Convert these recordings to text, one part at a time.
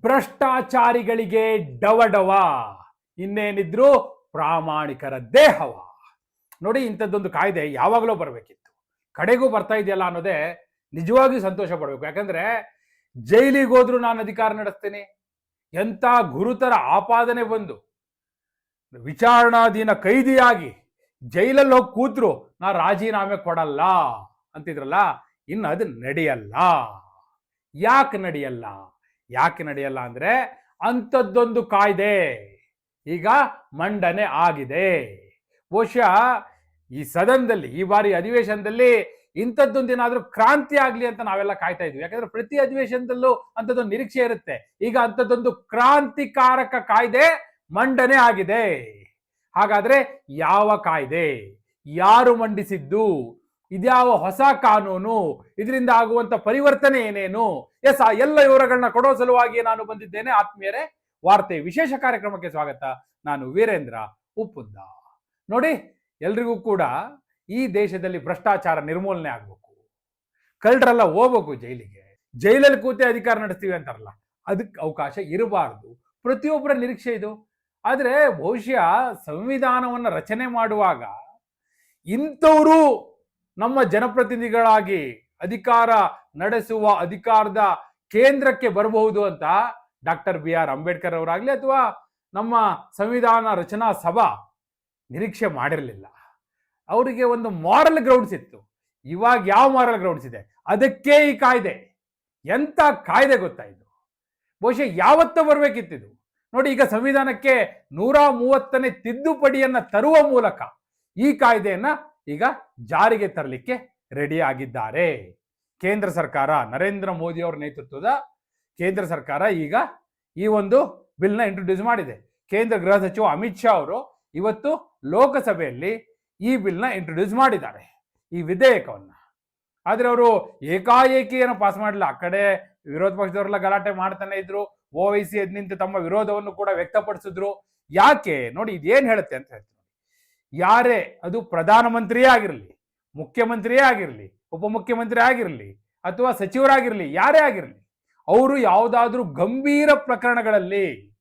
ಭ್ರಷ್ಟಾಚಾರಿಗಳಿಗೆ ಡವಡವ. ಇನ್ನೇನಿದ್ರು ಪ್ರಾಮಾಣಿಕರ ದೇಹವ. ನೋಡಿ, ಇಂಥದ್ದೊಂದು ಕಾಯ್ದೆ ಯಾವಾಗಲೂ ಬರಬೇಕಿತ್ತು. ಕಡೆಗೂ ಬರ್ತಾ ಇದೆಯಲ್ಲ ಅನ್ನೋದೇ ನಿಜವಾಗಿ ಸಂತೋಷ ಪಡಬೇಕು. ಯಾಕಂದ್ರೆ ಜೈಲಿಗೆ ಹೋದ್ರು ನಾನು ಅಧಿಕಾರ ನಡೆಸ್ತೇನೆ. ಎಂಥ ಗುರುತರ ಆಪಾದನೆ ಬಂದು ವಿಚಾರಣಾಧೀನ ಕೈದಿಯಾಗಿ ಜೈಲಲ್ಲಿ ಹೋಗಿ ಕೂತ್ರು ನಾ ರಾಜೀನಾಮೆ ಕೊಡಲ್ಲ ಅಂತಿದ್ರಲ್ಲ, ಇನ್ನು ಅದು ನಡೆಯಲ್ಲ. ಯಾಕೆ ನಡೆಯಲ್ಲ? ಯಾಕೆ ನಡೆಯಲ್ಲ ಅಂದ್ರೆ ಅಂಥದ್ದೊಂದು ಕಾಯ್ದೆ. ಈಗ ಮಂಡನೆ ಆಗಿದೆ. ಬಹುಶಃ ಈ ಸದನದಲ್ಲಿ, ಈ ಬಾರಿ ಅಧಿವೇಶನದಲ್ಲಿ ಇಂಥದ್ದೊಂದೇನಾದ್ರೂ ಕ್ರಾಂತಿ ಆಗಲಿ ಅಂತ ನಾವೆಲ್ಲ ಕಾಯ್ತಾ ಇದ್ವಿ. ಯಾಕಂದ್ರೆ ಪ್ರತಿ ಅಧಿವೇಶನದಲ್ಲೂ ಅಂಥದ್ದೊಂದು ನಿರೀಕ್ಷೆ ಇರುತ್ತೆ. ಈಗ ಅಂಥದ್ದೊಂದು ಕ್ರಾಂತಿಕಾರಕ ಕಾಯ್ದೆ ಮಂಡನೆ ಆಗಿದೆ. ಹಾಗಾದ್ರೆ ಯಾವ ಕಾಯ್ದೆ? ಯಾರು ಮಂಡಿಸಿದ್ದು? ಇದ್ಯಾವ ಹೊಸ ಕಾನೂನು? ಇದರಿಂದ ಆಗುವಂತ ಪರಿವರ್ತನೆ ಏನೇನು? ಎಸ್, ಆ ಎಲ್ಲ ವಿವರಗಳನ್ನ ಕೊಡೋ ಸಲುವಾಗಿ ನಾನು ಬಂದಿದ್ದೇನೆ. ಆತ್ಮೀಯರೇ, ವಾರ್ತೆ ವಿಶೇಷ ಕಾರ್ಯಕ್ರಮಕ್ಕೆ ಸ್ವಾಗತ. ನಾನು ವೀರೇಂದ್ರ ಉಪ್ಪುಂದ ನೋಡಿ, ಎಲ್ರಿಗೂ ಕೂಡ ಈ ದೇಶದಲ್ಲಿ ಭ್ರಷ್ಟಾಚಾರ ನಿರ್ಮೂಲನೆ ಆಗ್ಬೇಕು. ಕಳ್ಳರೆಲ್ಲ ಹೋಗ್ಬೇಕು ಜೈಲಿಗೆ. ಜೈಲಲ್ಲಿ ಕೂತೆ ಅಧಿಕಾರ ನಡೆಸ್ತೀವಿ ಅಂತಾರಲ್ಲ, ಅದಕ್ಕೆ ಅವಕಾಶ ಇರಬಾರ್ದು. ಪ್ರತಿಯೊಬ್ಬರ ನಿರೀಕ್ಷೆ ಇದು. ಆದರೆ ಬಹುಶಃ ಸಂವಿಧಾನವನ್ನು ರಚನೆ ಮಾಡುವಾಗ ಇಂಥವರು ನಮ್ಮ ಜನಪ್ರತಿನಿಧಿಗಳಾಗಿ ಅಧಿಕಾರ ನಡೆಸುವ ಅಧಿಕಾರದ ಕೇಂದ್ರಕ್ಕೆ ಬರಬಹುದು ಅಂತ ಡಾಕ್ಟರ್ ಬಿ ಆರ್ ಅಂಬೇಡ್ಕರ್ ಅವರಾಗ್ಲಿ ಅಥವಾ ನಮ್ಮ ಸಂವಿಧಾನ ರಚನಾ ಸಭಾ ನಿರೀಕ್ಷೆ ಮಾಡಿರಲಿಲ್ಲ. ಅವರಿಗೆ ಒಂದು ಮಾರಲ್ ಗ್ರೌಂಡ್ಸ್ ಇತ್ತು. ಇವಾಗ ಯಾವ ಮಾರಲ್ ಗ್ರೌಂಡ್ಸ್ ಇದೆ? ಅದಕ್ಕೆ ಈ ಕಾಯ್ದೆ. ಎಂಥ ಕಾಯ್ದೆ ಗೊತ್ತಾಯಿತು ಬಹುಶಃ ಯಾವತ್ತ ಬರಬೇಕಿತ್ತಿದು. ನೋಡಿ ಈಗ ಸಂವಿಧಾನಕ್ಕೆ ನೂರ ಮೂವತ್ತನೇ ತಿದ್ದುಪಡಿಯನ್ನು ತರುವ ಮೂಲಕ ಈ ಕಾಯ್ದೆಯನ್ನ ಈಗ ಜಾರಿಗೆ ತರಲಿಕ್ಕೆ ರೆಡಿ ಆಗಿದ್ದಾರೆ. ಕೇಂದ್ರ ಸರ್ಕಾರ, ನರೇಂದ್ರ ಮೋದಿ ಅವರ ನೇತೃತ್ವದ ಕೇಂದ್ರ ಸರ್ಕಾರ ಈಗ ಈ ಒಂದು ಬಿಲ್ನ ಇಂಟ್ರೊಡ್ಯೂಸ್ ಮಾಡಿದೆ. ಕೇಂದ್ರ ಗೃಹ ಸಚಿವ ಅಮಿತ್ ಶಾ ಅವರು ಇವತ್ತು ಲೋಕಸಭೆಯಲ್ಲಿ ಈ ಬಿಲ್ನ ಇಂಟ್ರೊಡ್ಯೂಸ್ ಮಾಡಿದ್ದಾರೆ. ಈ ವಿಧೇಯಕವನ್ನ. ಆದರೆ ಅವರು ಏಕಾಏಕಿ ಏನೋ ಪಾಸ್ ಮಾಡಲಿಲ್ಲ. ಆ ಕಡೆ ವಿರೋಧ ಪಕ್ಷದವರೆಲ್ಲ ಗಲಾಟೆ ಮಾಡ್ತಾನೆ ಇದ್ರು. ಓವೈಸಿ ಎದ್ ನಿಂತು ತಮ್ಮ ವಿರೋಧವನ್ನು ಕೂಡ ವ್ಯಕ್ತಪಡಿಸಿದ್ರು. ಯಾಕೆ? ನೋಡಿ ಇದೇನು ಹೇಳುತ್ತೆ ಅಂತ ಹೇಳ್ತೀನಿ. ಯಾರೇ, ಅದು ಪ್ರಧಾನಮಂತ್ರಿಯೇ ಆಗಿರಲಿ, ಮುಖ್ಯಮಂತ್ರಿಯೇ ಆಗಿರಲಿ, ಉಪಮುಖ್ಯಮಂತ್ರಿ ಆಗಿರಲಿ, ಅಥವಾ ಸಚಿವರಾಗಿರಲಿ, ಯಾರೇ ಆಗಿರಲಿ, ಅವರು ಯಾವುದಾದ್ರೂ ಗಂಭೀರ ಪ್ರಕರಣಗಳಲ್ಲಿ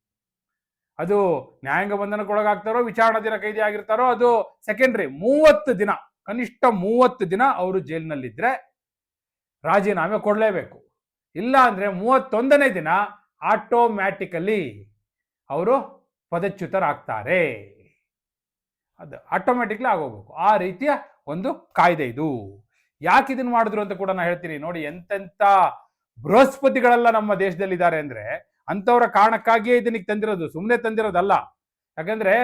ಅದು ನ್ಯಾಯಾಂಗ ಬಂಧನಕ್ಕೊಳಗಾಗ್ತಾರೋ, ವಿಚಾರಣಾ ದಿನ ಕೈದಿ ಆಗಿರ್ತಾರೋ, ಅದು ಸೆಕೆಂಡ್ರಿ ಮೂವತ್ತು ದಿನ, ಕನಿಷ್ಠ ಮೂವತ್ತು ದಿನ ಅವರು ಜೈಲಿನಲ್ಲಿದ್ದರೆ ರಾಜೀನಾಮೆ ಕೊಡಲೇಬೇಕು. ಇಲ್ಲ ಅಂದ್ರೆ ಮೂವತ್ತೊಂದನೇ ದಿನ ಆಟೋಮ್ಯಾಟಿಕಲಿ ಅವರು ಪದಚ್ಯುತರಾಗ್ತಾರೆ. ಅದು ಆಟೋಮೆಟಿಕ್ಲಿ ಆಗೋಗ್ಬೇಕು. ಆ ರೀತಿಯ ಒಂದು ಕಾಯ್ದೆ ಇದು. ಯಾಕೆ ಇದನ್ನ ಮಾಡಿದ್ರು ಅಂತ ಕೂಡ ನಾನು ಹೇಳ್ತೀನಿ. ನೋಡಿ ಎಂತೆಂಥ ಬೃಹಸ್ಪತಿಗಳೆಲ್ಲ ನಮ್ಮ ದೇಶದಲ್ಲಿದ್ದಾರೆ ಅಂದ್ರೆ ಅಂಥವರ ಕಾರಣಕ್ಕಾಗಿಯೇ ಇದನ್ನಿಗೆ ತಂದಿರೋದು. ಸುಮ್ಮನೆ ತಂದಿರೋದಲ್ಲ. ಯಾಕಂದ್ರೆ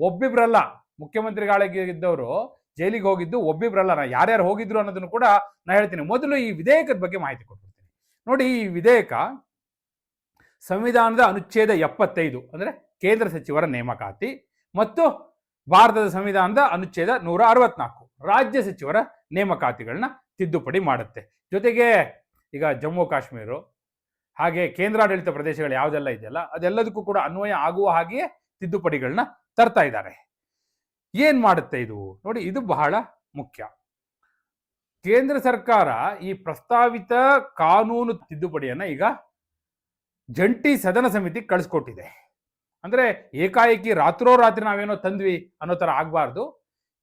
ಒಬ್ಬಿಬ್ರಲ್ಲ ಮುಖ್ಯಮಂತ್ರಿಗಳಿಗೆ ಇದ್ದವರು, ಜೈಲಿಗೆ ಹೋಗಿದ್ದು ಒಬ್ಬಿಬ್ರಲ್ಲ. ನಾ ಯಾರ್ಯಾರು ಹೋಗಿದ್ರು ಅನ್ನೋದನ್ನು ಕೂಡ ನಾ ಹೇಳ್ತೀನಿ. ಮೊದಲು ಈ ವಿಧೇಯಕದ ಬಗ್ಗೆ ಮಾಹಿತಿ ಕೊಟ್ಬಿಡ್ತೀನಿ. ನೋಡಿ, ಈ ವಿಧೇಯಕ ಸಂವಿಧಾನದ ಅನುಚ್ಛೇದ ಎಪ್ಪತ್ತೈದು ಅಂದ್ರೆ ಕೇಂದ್ರ ಸಚಿವರ ನೇಮಕಾತಿ ಮತ್ತು ಭಾರತದ ಸಂವಿಧಾನದ ಅನುಚ್ಛೇದ ನೂರ ಅರವತ್ನಾಲ್ಕು. ರಾಜ್ಯ ಸಚಿವರ ನೇಮಕಾತಿಗಳನ್ನ ತಿದ್ದುಪಡಿ ಮಾಡುತ್ತೆ. ಜೊತೆಗೆ ಈಗ ಜಮ್ಮು ಕಾಶ್ಮೀರ, ಹಾಗೆ ಕೇಂದ್ರಾಡಳಿತ ಪ್ರದೇಶಗಳು ಯಾವುದೆಲ್ಲ ಇದೆಯಲ್ಲ, ಅದೆಲ್ಲದಕ್ಕೂ ಕೂಡ ಅನ್ವಯ ಆಗುವ ಹಾಗೆಯೇ ತಿದ್ದುಪಡಿಗಳನ್ನ ತರ್ತಾ ಇದ್ದಾರೆ. ಏನ್ ಮಾಡುತ್ತೆ ಇದು? ನೋಡಿ, ಇದು ಬಹಳ ಮುಖ್ಯ. ಕೇಂದ್ರ ಸರ್ಕಾರ ಈ ಪ್ರಸ್ತಾವಿತ ಕಾನೂನು ತಿದ್ದುಪಡಿಯನ್ನ ಈಗ ಜಂಟಿ ಸದನ ಸಮಿತಿ ಕಳಿಸ್ಕೊಟ್ಟಿದೆ. ಅಂದ್ರೆ ಏಕಾಏಕಿ ರಾತ್ರೋರಾತ್ರಿ ನಾವೇನೋ ತಂದ್ವಿ ಅನ್ನೋ ತರ ಆಗಬಾರ್ದು.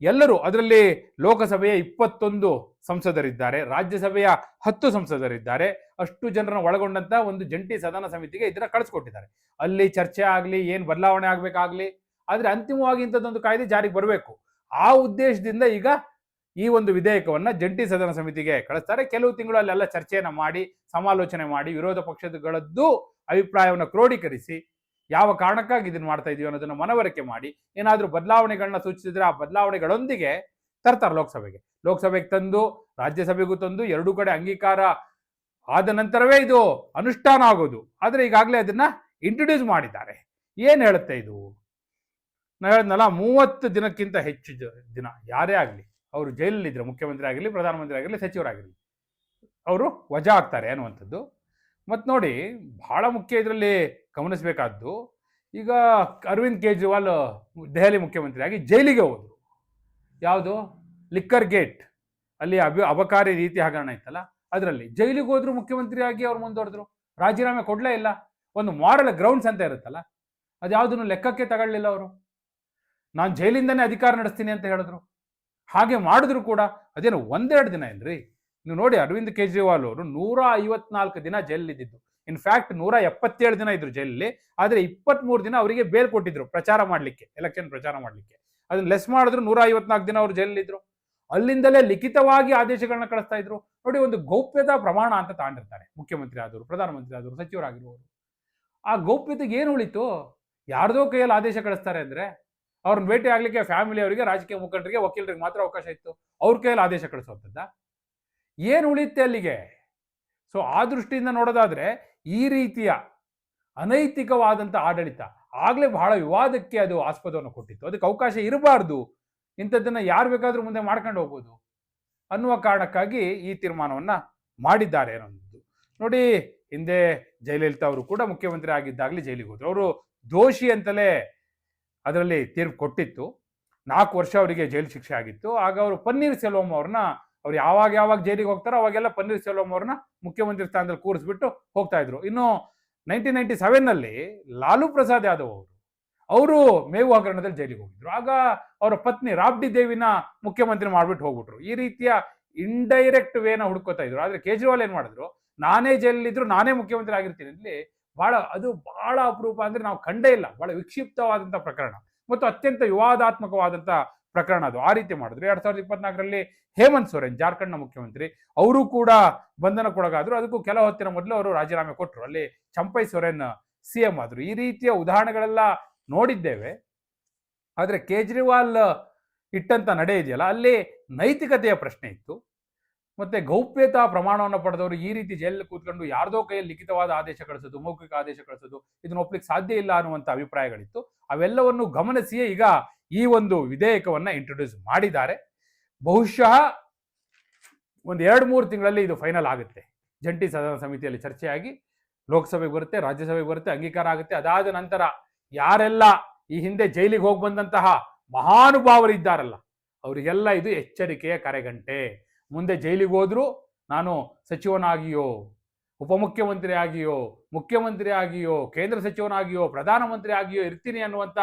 ಎಲ್ಲರೂ ಅದರಲ್ಲಿ ಲೋಕಸಭೆಯ ಇಪ್ಪತ್ತೊಂದು ಸಂಸದರಿದ್ದಾರೆ, ರಾಜ್ಯಸಭೆಯ ಹತ್ತು ಸಂಸದರಿದ್ದಾರೆ. ಅಷ್ಟು ಜನರನ್ನು ಒಳಗೊಂಡಂತ ಒಂದು ಜಂಟಿ ಸದನ ಸಮಿತಿಗೆ ಇದನ್ನ ಕಳಿಸ್ಕೊಟ್ಟಿದ್ದಾರೆ. ಅಲ್ಲಿ ಚರ್ಚೆ ಆಗಲಿ, ಏನು ಬದಲಾವಣೆ ಆಗ್ಬೇಕಾಗ್ಲಿ, ಆದರೆ ಅಂತಿಮವಾಗಿ ಇಂಥದ್ದೊಂದು ಕಾಯ್ದೆ ಜಾರಿಗೆ ಬರಬೇಕು. ಆ ಉದ್ದೇಶದಿಂದ ಈಗ ಈ ಒಂದು ವಿಧೇಯಕವನ್ನ ಜಂಟಿ ಸದನ ಸಮಿತಿಗೆ ಕಳಿಸ್ತಾರೆ. ಕೆಲವು ತಿಂಗಳು ಅಲ್ಲೆಲ್ಲ ಚರ್ಚೆಯನ್ನ ಮಾಡಿ, ಸಮಾಲೋಚನೆ ಮಾಡಿ ವಿರೋಧ ಪಕ್ಷಗಳದ್ದು ಅಭಿಪ್ರಾಯವನ್ನು ಕ್ರೋಢೀಕರಿಸಿ ಯಾವ ಕಾರಣಕ್ಕಾಗಿ ಇದನ್ನ ಮಾಡ್ತಾ ಇದೀವಿ ಅನ್ನೋದನ್ನ ಮನವರಿಕೆ ಮಾಡಿ, ಏನಾದರೂ ಬದಲಾವಣೆಗಳನ್ನ ಸೂಚಿಸಿದ್ರೆ ಆ ಬದಲಾವಣೆಗಳೊಂದಿಗೆ ತರ್ತಾರೆ ಲೋಕಸಭೆಗೆ. ಲೋಕಸಭೆಗೆ ತಂದು, ರಾಜ್ಯಸಭೆಗೂ ತಂದು, ಎರಡೂ ಕಡೆ ಅಂಗೀಕಾರ ಆದ ನಂತರವೇ ಇದು ಅನುಷ್ಠಾನ ಆಗೋದು. ಆದರೆ ಈಗಾಗಲೇ ಅದನ್ನ ಇಂಟ್ರೊಡ್ಯೂಸ್ ಮಾಡಿದ್ದಾರೆ. ಏನು ಹೇಳುತ್ತೆ ಇದು? ನಾ ಹೇಳಿದ್ನಲ್ಲ, ಮೂವತ್ತು ದಿನಕ್ಕಿಂತ ಹೆಚ್ಚು ದಿನ. ಯಾರೇ ಆಗಲಿ, ಅವರು ಜೈಲಲ್ಲಿದ್ರೆ, ಮುಖ್ಯಮಂತ್ರಿ ಆಗಿರಲಿ ಪ್ರಧಾನಮಂತ್ರಿ ಆಗಿರಲಿ ಸಚಿವರಾಗಿರಲಿ ಅವರು ವಜಾ ಆಗ್ತಾರೆ ಅನ್ನುವಂಥದ್ದು. ಮತ್ತು ನೋಡಿ ಬಹಳ ಮುಖ್ಯ ಇದರಲ್ಲಿ ಗಮನಿಸಬೇಕಾದ್ದು, ಈಗ ಅರವಿಂದ್ ಕೇಜ್ರಿವಾಲ್ ದೆಹಲಿ ಮುಖ್ಯಮಂತ್ರಿ ಆಗಿ ಜೈಲಿಗೆ ಹೋದರು. ಯಾವುದು? Liquor gate. ಅಲ್ಲಿ ಅಭಿ, ಅಬಕಾರಿ ರೀತಿ ಹಗರಣ ಇತ್ತಲ್ಲ, ಅದರಲ್ಲಿ ಜೈಲಿಗೆ ಹೋದ್ರು ಮುಖ್ಯಮಂತ್ರಿಯಾಗಿ ಅವ್ರು ಮುಂದುವರೆದ್ರು. ರಾಜೀನಾಮೆ ಕೊಡಲೇ ಇಲ್ಲ. ಒಂದು ಮಾರಲ್ ಗ್ರೌಂಡ್ಸ್ ಅಂತ ಇರುತ್ತಲ್ಲ, ಅದ್ಯಾವುದನ್ನು ಲೆಕ್ಕಕ್ಕೆ ತಗೊಳ್ಳಿಲ್ಲ ಅವರು. ನಾನು ಜೈಲಿಂದನೇ ಅಧಿಕಾರ ನಡೆಸ್ತೀನಿ ಅಂತ ಹೇಳಿದ್ರು. ಹಾಗೆ ಮಾಡಿದ್ರು ಕೂಡ ಅದೇನು ಒಂದೆರಡು ದಿನ ಏನ್ರಿ? ನೀವು ನೋಡಿ ಅರವಿಂದ್ ಕೇಜ್ರಿವಾಲ್ ಅವರು ನೂರ ಐವತ್ನಾಲ್ಕು ದಿನ ಜೈಲಿದ್ದಿದ್ದು. ಇನ್ಫ್ಯಾಕ್ಟ್ ನೂರ ಎಪ್ಪತ್ತೇಳು ದಿನ ಇದ್ರು ಜೈಲಲ್ಲಿ. ಆದರೆ ಇಪ್ಪತ್ಮೂರು ದಿನ ಅವರಿಗೆ ಬೇಲ್ ಕೊಟ್ಟಿದ್ರು ಪ್ರಚಾರ ಮಾಡ್ಲಿಕ್ಕೆ ಎಲೆಕ್ಷನ್ ಪ್ರಚಾರ ಮಾಡ್ಲಿಕ್ಕೆ. ಅದನ್ನ ಲೆಸ್ ಮಾಡಿದ್ರು ನೂರ ಐವತ್ನಾಲ್ಕು ದಿನ ಅವರು ಜೈಲಿದ್ರು ಅಲ್ಲಿಂದಲೇ ಲಿಖಿತವಾಗಿ ಆದೇಶಗಳನ್ನ ಕಳಿಸ್ತಾ ಇದ್ರು. ನೋಡಿ ಒಂದು ಗೌಪ್ಯತಾ ಪ್ರಮಾಣ ಅಂತ ತಾಂಡಿರ್ತಾರೆ ಮುಖ್ಯಮಂತ್ರಿ ಆದವರು, ಪ್ರಧಾನಮಂತ್ರಿ ಆದವರು, ಸಚಿವರಾಗಿರುವವರು. ಆ ಗೌಪ್ಯತೆಗೆ ಏನು ಉಳಿತು? ಯಾರ್ದೋ ಕೈಯಲ್ಲಿ ಆದೇಶ ಕಳಿಸ್ತಾರೆ ಅಂದ್ರೆ ಅವ್ರನ್ನ ಭೇಟಿ ಆಗ್ಲಿಕ್ಕೆ ಫ್ಯಾಮಿಲಿ ಅವರಿಗೆ, ರಾಜಕೀಯ ಮುಖಂಡರಿಗೆ, ವಕೀಲರಿಗೆ ಮಾತ್ರ ಅವಕಾಶ ಇತ್ತು. ಅವ್ರ ಕೈಯಲ್ಲಿ ಆದೇಶ ಕಳಿಸೋಂಥದ್ದ ಏನು ಉಳಿಯುತ್ತೆ ಅಲ್ಲಿಗೆ? ಸೊ ಆ ದೃಷ್ಟಿಯಿಂದ ನೋಡೋದಾದರೆ, ಈ ರೀತಿಯ ಅನೈತಿಕವಾದಂಥ ಆಡಳಿತ ಆಗಲೇ ಬಹಳ ವಿವಾದಕ್ಕೆ ಅದು ಆಸ್ಪದವನ್ನು ಕೊಟ್ಟಿತ್ತು. ಅದಕ್ಕೆ ಅವಕಾಶ ಇರಬಾರ್ದು. ಇಂಥದ್ದನ್ನು ಯಾರು ಬೇಕಾದರೂ ಮುಂದೆ ಮಾಡ್ಕೊಂಡು ಹೋಗ್ಬೋದು ಅನ್ನುವ ಕಾರಣಕ್ಕಾಗಿ ಈ ತೀರ್ಮಾನವನ್ನು ಮಾಡಿದ್ದಾರೆ ಅನ್ನೋದು. ನೋಡಿ, ಹಿಂದೆ ಜಯಲಲಿತಾ ಅವರು ಕೂಡ ಮುಖ್ಯಮಂತ್ರಿ ಆಗಿದ್ದಾಗಲೇ ಜೈಲಿಗೆ ಹೋದರು. ಅವರು ದೋಷಿ ಅಂತಲೇ ಅದರಲ್ಲಿ ತೀರ್ಪು ಕೊಟ್ಟಿತ್ತು. ನಾಲ್ಕು ವರ್ಷ ಅವರಿಗೆ ಜೈಲು ಶಿಕ್ಷೆ ಆಗಿತ್ತು. ಆಗ ಅವರು ಪನ್ನೀರ್ ಸೆಲ್ವಂ ಅವ್ರನ್ನ ಅವ್ರು ಯಾವಾಗ ಯಾವಾಗ ಜೈಲಿಗೆ ಹೋಗ್ತಾರೋ ಅವಾಗೆಲ್ಲ ಪನ್ನೀರ್ ಸೆಲ್ವಂ ಅವ್ರನ್ನ ಮುಖ್ಯಮಂತ್ರಿ ಸ್ಥಾನದಲ್ಲಿ ಕೂರಿಸ್ಬಿಟ್ಟು ಹೋಗ್ತಾ ಇದ್ರು. ಇನ್ನು ನೈನ್ಟೀನ್ ನೈನ್ಟಿ ಸೆವೆನ್ನಲ್ಲಿ ಲಾಲು ಪ್ರಸಾದ್ ಯಾದವ್ ಅವರು ಅವರು ಮೇವು ಹಗರಣದಲ್ಲಿ ಜೈಲಿಗೆ ಹೋಗಿದ್ರು. ಆಗ ಅವರ ಪತ್ನಿ ರಾಬ್ಡಿ ದೇವಿನ ಮುಖ್ಯಮಂತ್ರಿ ಮಾಡ್ಬಿಟ್ಟು ಹೋಗ್ಬಿಟ್ರು. ಈ ರೀತಿಯ ಇಂಡೈರೆಕ್ಟ್ ವೇನ ಹುಡ್ಕೋತಾ ಇದ್ರು. ಆದ್ರೆ ಕೇಜ್ರಿವಾಲ್ ಏನ್ ಮಾಡಿದ್ರು, ನಾನೇ ಜೈಲಿದ್ರು ನಾನೇ ಮುಖ್ಯಮಂತ್ರಿ ಆಗಿರ್ತೀನಿ ಅಲ್ಲಿ ಬಹಳ, ಅದು ಬಹಳ ಅಪರೂಪ ಅಂದ್ರೆ ನಾವು ಕಂಡೇ ಇಲ್ಲ. ಬಹಳ ವಿಕ್ಷಿಪ್ತವಾದಂತಹ ಪ್ರಕರಣ. ಮತ್ತು ಅತ್ಯಂತ ವಿವಾದಾತ್ಮಕವಾದಂತ ಪ್ರಕರಣ ಅದು. ಆ ರೀತಿ ಮಾಡಿದ್ರು. ಎರಡ್ ಸಾವಿರದ ಇಪ್ಪತ್ನಾಲ್ಕರಲ್ಲಿ ಹೇಮಂತ್ ಸೊರೇನ್, ಜಾರ್ಖಂಡ್ನ ಮುಖ್ಯಮಂತ್ರಿ, ಅವರು ಕೂಡ ಬಂಧನಕ್ಕೊಳಗಾದ್ರು. ಅದಕ್ಕೂ ಕೆಲ ಹೊತ್ತಿನ ಮೊದಲು ಅವರು ರಾಜೀನಾಮೆ ಕೊಟ್ಟರು ಅಲ್ಲಿ ಚಂಪೈ ಸೊರೇನ್ ಸಿ ಎಂ ಆದ್ರು. ಈ ರೀತಿಯ ಉದಾಹರಣೆಗಳೆಲ್ಲ ನೋಡಿದ್ದೇವೆ. ಆದರೆ ಕೇಜ್ರಿವಾಲ್ ಇಟ್ಟಂತ ನಡೆ ಇದೆಯಲ್ಲ, ಅಲ್ಲಿ ನೈತಿಕತೆಯ ಪ್ರಶ್ನೆ ಇತ್ತು. ಮತ್ತೆ ಗೌಪ್ಯತಾ ಪ್ರಮಾಣವನ್ನು ಪಡೆದವರು ಈ ರೀತಿ ಜೈಲಲ್ಲಿ ಕೂತ್ಕೊಂಡು ಯಾರ್ದೋ ಕೈಯಲ್ಲಿ ಲಿಖಿತವಾದ ಆದೇಶ ಕಳಿಸೋದು, ಮೌಖಿಕ ಆದೇಶ ಕಳಿಸೋದು, ಇದನ್ನ ಒಪ್ಲಿಕ್ಕೆ ಸಾಧ್ಯ ಇಲ್ಲ ಅನ್ನುವಂಥ ಅಭಿಪ್ರಾಯಗಳಿತ್ತು. ಅವೆಲ್ಲವನ್ನು ಗಮನಿಸಿಯೇ ಈಗ ಈ ಒಂದು ವಿಧೇಯಕವನ್ನ ಇಂಟ್ರೊಡ್ಯೂಸ್ ಮಾಡಿದ್ದಾರೆ. ಬಹುಶಃ ಒಂದು ಎರಡು ಮೂರು ತಿಂಗಳಲ್ಲಿ ಇದು ಫೈನಲ್ ಆಗುತ್ತೆ. ಜಂಟಿ ಸದನ ಸಮಿತಿಯಲ್ಲಿ ಚರ್ಚೆಯಾಗಿ ಲೋಕಸಭೆಗೆ ಬರುತ್ತೆ, ರಾಜ್ಯಸಭೆಗೆ ಬರುತ್ತೆ, ಅಂಗೀಕಾರ ಆಗುತ್ತೆ. ಅದಾದ ನಂತರ ಯಾರೆಲ್ಲ ಈ ಹಿಂದೆ ಜೈಲಿಗೆ ಹೋಗಿ ಬಂದಂತಹ ಮಹಾನುಭಾವರಿದ್ದಾರಲ್ಲ ಅವರಿಗೆಲ್ಲ ಇದು ಎಚ್ಚರಿಕೆಯ ಕರೆಗಂಟೆ. ಮುಂದೆ ಜೈಲಿಗೆ ಹೋದರೂ ನಾನು ಸಚಿವನಾಗಿಯೋ ಉಪಮುಖ್ಯಮಂತ್ರಿ ಆಗಿಯೋ ಮುಖ್ಯಮಂತ್ರಿ ಆಗಿಯೋ ಕೇಂದ್ರ ಸಚಿವನಾಗಿಯೋ, ಪ್ರಧಾನಮಂತ್ರಿ ಆಗಿಯೋ ಇರ್ತೀನಿ ಅನ್ನುವಂಥ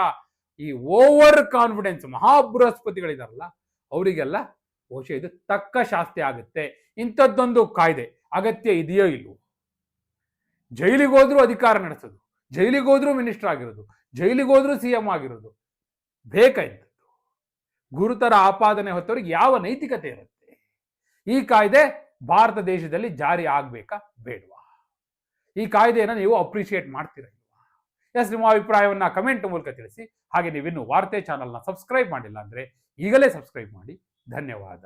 ಈ ಓವರ್ ಕಾನ್ಫಿಡೆನ್ಸ್ ಮಹಾಬೃಹಸ್ಪತಿಗಳಿದಾರಲ್ಲ, ಅವರಿಗೆಲ್ಲ ಬಹುಶಃ ಇದು ತಕ್ಕ ಶಾಸ್ತಿ ಆಗುತ್ತೆ. ಇಂಥದ್ದೊಂದು ಕಾಯ್ದೆ ಅಗತ್ಯ ಇದೆಯೋ ಇಲ್ಲವೋ ಜೈಲಿಗೆ ಹೋದ್ರೂ ಅಧಿಕಾರ ನಡೆಸೋದು, ಜೈಲಿಗೆ ಹೋದ್ರೂ ಮಿನಿಸ್ಟರ್ ಆಗಿರೋದು, ಜೈಲಿಗೆ ಹೋದ್ರೂ ಸಿ ಎಂ ಆಗಿರೋದು ಬೇಕಾಯ್ತದ್ದು ಗುರುತರ ಆಪಾದನೆ ಹೊತ್ತವರಿಗೆ ಯಾವ ನೈತಿಕತೆ ಇರುತ್ತೆ? ಈ ಕಾಯ್ದೆ ಭಾರತ ದೇಶದಲ್ಲಿ ಜಾರಿ ಆಗ್ಬೇಕಾ ಬೇಡವಾ? ಈ ಕಾಯ್ದೆಯನ್ನು ನೀವು ಅಪ್ರಿಷಿಯೇಟ್ ಮಾಡ್ತೀರಾ ಎಸ್ ನಿಮ್ಮ ಅಭಿಪ್ರಾಯವನ್ನು ಕಮೆಂಟ್ ಮೂಲಕ ತಿಳಿಸಿ. ಹಾಗೆ ನೀವಿನ್ನು ವಾರ್ತೆ ಚಾನಲ್ನ ಸಬ್ಸ್ಕ್ರೈಬ್ ಮಾಡಿಲ್ಲ ಅಂದ್ರೆ ಈಗಲೇ ಸಬ್ಸ್ಕ್ರೈಬ್ ಮಾಡಿ. ಧನ್ಯವಾದ.